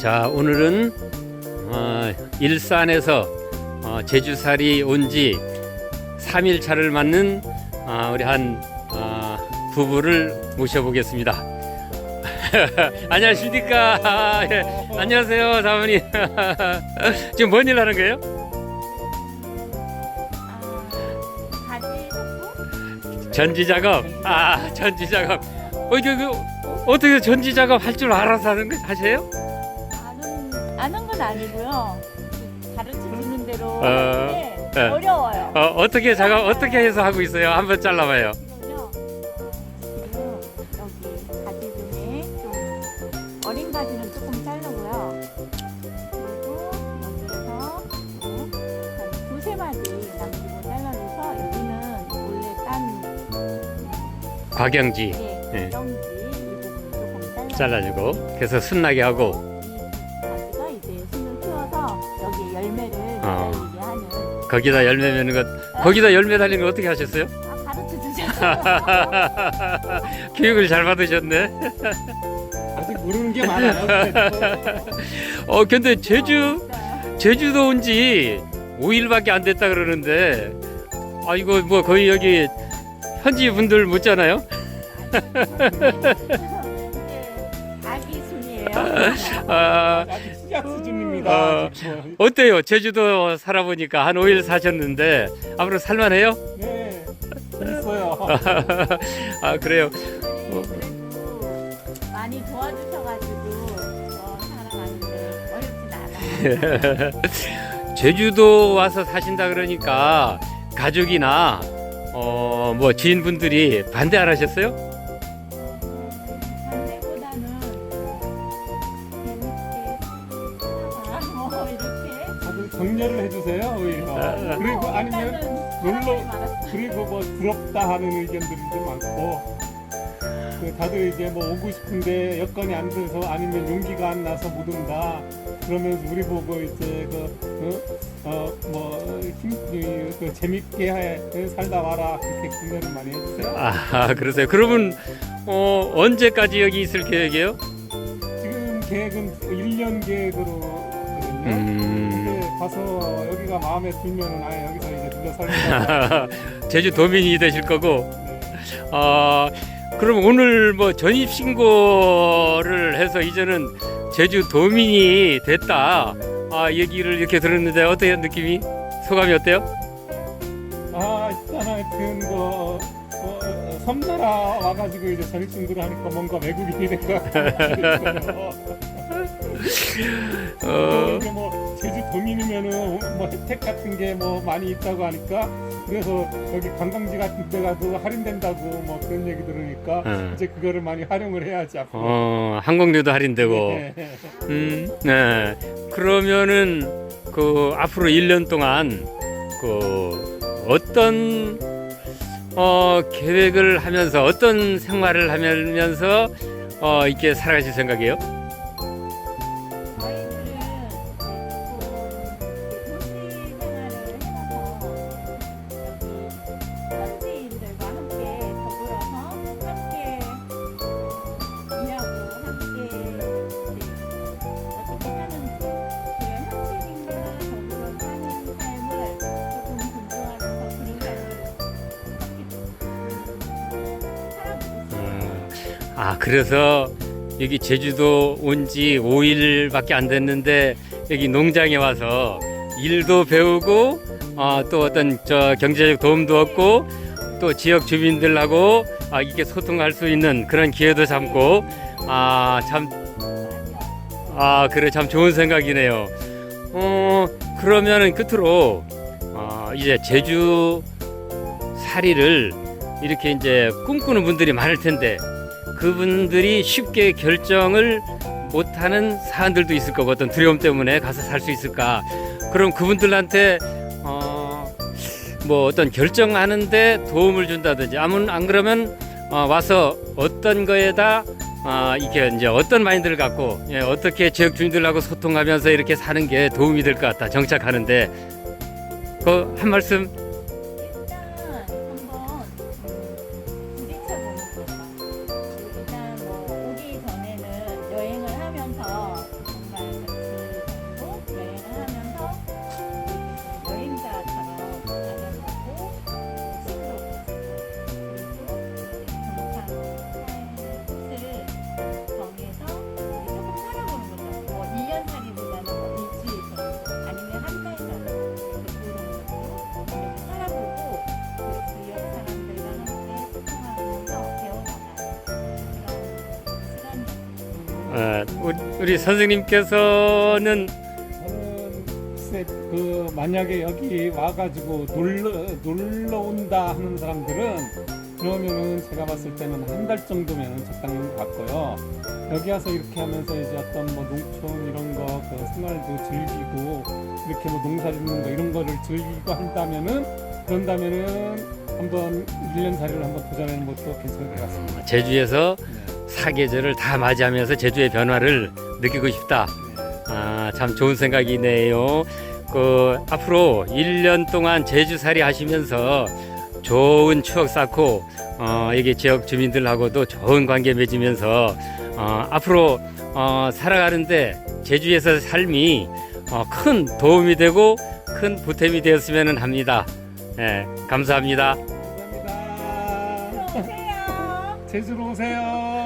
자, 오늘은 어, 일산에서 어, 제주살이 온 지 3일 차를 맞는 어, 우리 한 어, 부부를 모셔보겠습니다. 안녕하십니까? 아, 예. 안녕하세요, 사모님. 지금 뭔 일 하는 거예요? 샀고 전지 작업. 아, 전지 작업. 어, 이거, 이거 어떻게 전지 작업 할 줄 알아서 하는 거 하세요? 건 아니고요. 가르쳐 주는 대로 어, 하는데 네. 어려워요. 어, 어떻게 작업 어떻게 해서 하고 있어요? 한번 잘라봐요. 지금요. 어, 지금 여기 가지 중에 좀 어린 가지는 조금 자르고요. 그리고 여기에서 좀한 두세 마디 남기고 잘라줘서 여기는 원래 딴 과경지 네, 네. 영지 이 부분 조금 잘라. 잘라주고 그래서 순나게 하고 열매를 어. 달리게 하는 거기다 열매 매는 것 거기다 열매 달리는 거 어떻게 하셨어요? 아, 가르쳐 교육을 잘 받으셨네. 아직 모르는 게 많아요. 어 근데 제주 제주도 온 지 5일밖에 안 됐다 그러는데 아 이거 뭐 거의 여기 현지 분들 묻잖아요. 네, 아기 순이에요. 아 아직 시작 수준입니다. 어. 어때요? 제주도 살아보니까 한 5일 사셨는데 앞으로 살만해요? 네, 있어요. 아 그래요. 많이 도와주셔가지고 어, 살아가는데 어렵진 않아요. 제주도 와서 사신다 그러니까 가족이나 어 뭐 지인분들이 반대 안 하셨어요? 격려를 해주세요. 오히려. 그리고 아니면 놀러-. 그리고 뭐 부럽다 하는 의견들도 많고. 그 다들 이제 뭐 오고 싶은데 여건이 안 돼서 아니면 용기가 안 나서 못 온다. 그러면서 우리 보고 이제 그어뭐힘 그 재밌게 해, 살다 와라 그렇게 격려를 많이 해주세요. 아 그러세요. 그러면 어 언제까지 여기 있을 계획이에요? 지금 계획은 1년 계획으로거든요. 음. 가서 여기가 마음에 들면은 아예 여기서 이제 들려 살다. 제주 도민이 되실 거고. 네. 아 그럼 오늘 뭐 전입 신고를 해서 이제는 제주 도민이 됐다. 아 얘기를 이렇게 들었는데 어때요 느낌이? 소감이 어때요? 아 일단 하여튼 뭐 어, 어, 섬나라 와가지고 이제 전입 신고를 하니까 뭔가 외국인이 된것 같아요. 어, 이제 뭐 제주 도민이면은 뭐 혜택 같은 게 뭐 많이 있다고 하니까 그래서 여기 관광지 같은 데 가도 할인된다고 뭐 그런 얘기 들으니까 어. 이제 그거를 많이 활용을 해야지 앞으로. 어 항공료도 할인되고. 네. 음, 네. 그러면은 그 앞으로 1년 동안 그 어떤 어 계획을 하면서 어떤 생활을 하면서 어 이렇게 살아가실 생각이에요? 아 그래서 여기 제주도 온 지 5일밖에 안 됐는데 여기 농장에 와서 일도 배우고 아, 또 어떤 저 경제적 도움도 얻고 또 지역 주민들하고 아, 이렇게 소통할 수 있는 그런 기회도 삼고 아 참 아 그래 참 좋은 생각이네요. 어 그러면은 끝으로 아, 이제 제주 살이를 이렇게 이제 꿈꾸는 분들이 많을 텐데 그분들이 쉽게 결정을 못하는 사안들도 있을 거고 어떤 두려움 때문에 가서 살 수 있을까? 그럼 그분들한테 어, 뭐 어떤 결정하는데 도움을 준다든지 아무 안 그러면 어, 와서 어떤 거에다 아 이게 이제 어떤 마인드를 갖고 예, 어떻게 지역 주민들하고 소통하면서 이렇게 사는 게 도움이 될 것 같다 정착하는데 그 한 말씀 어, 우리, 선생님께서는 저는 글쎄 그 만약에 여기 와가지고 놀러 놀러 온다 하는 사람들은 그러면은 제가 봤을 때는 한 달 정도면 적당한 것 같고요. 여기 와서 이렇게 하면서 이제 어떤 뭐 농촌 이런 거 그 생활도 즐기고 이렇게 뭐 농사 짓는 거 이런 거를 즐기고 한다면은 그런다면은 한번 1년 살이를 한번 도전하는 것도 괜찮을 것 같습니다. 제주에서 네. 사계절을 다 맞이하면서 제주의 변화를 느끼고 싶다. 아, 참 좋은 생각이네요. 그 앞으로 1년 동안 제주살이 하시면서 좋은 추억 쌓고 어, 여기 지역 주민들하고도 좋은 관계 맺으면서 어, 앞으로 어, 살아가는데 제주에서 삶이 어, 큰 도움이 되고 큰 보탬이 되었으면 합니다. 예, 감사합니다. 감사합니다. 오세요. 제주로 오세요.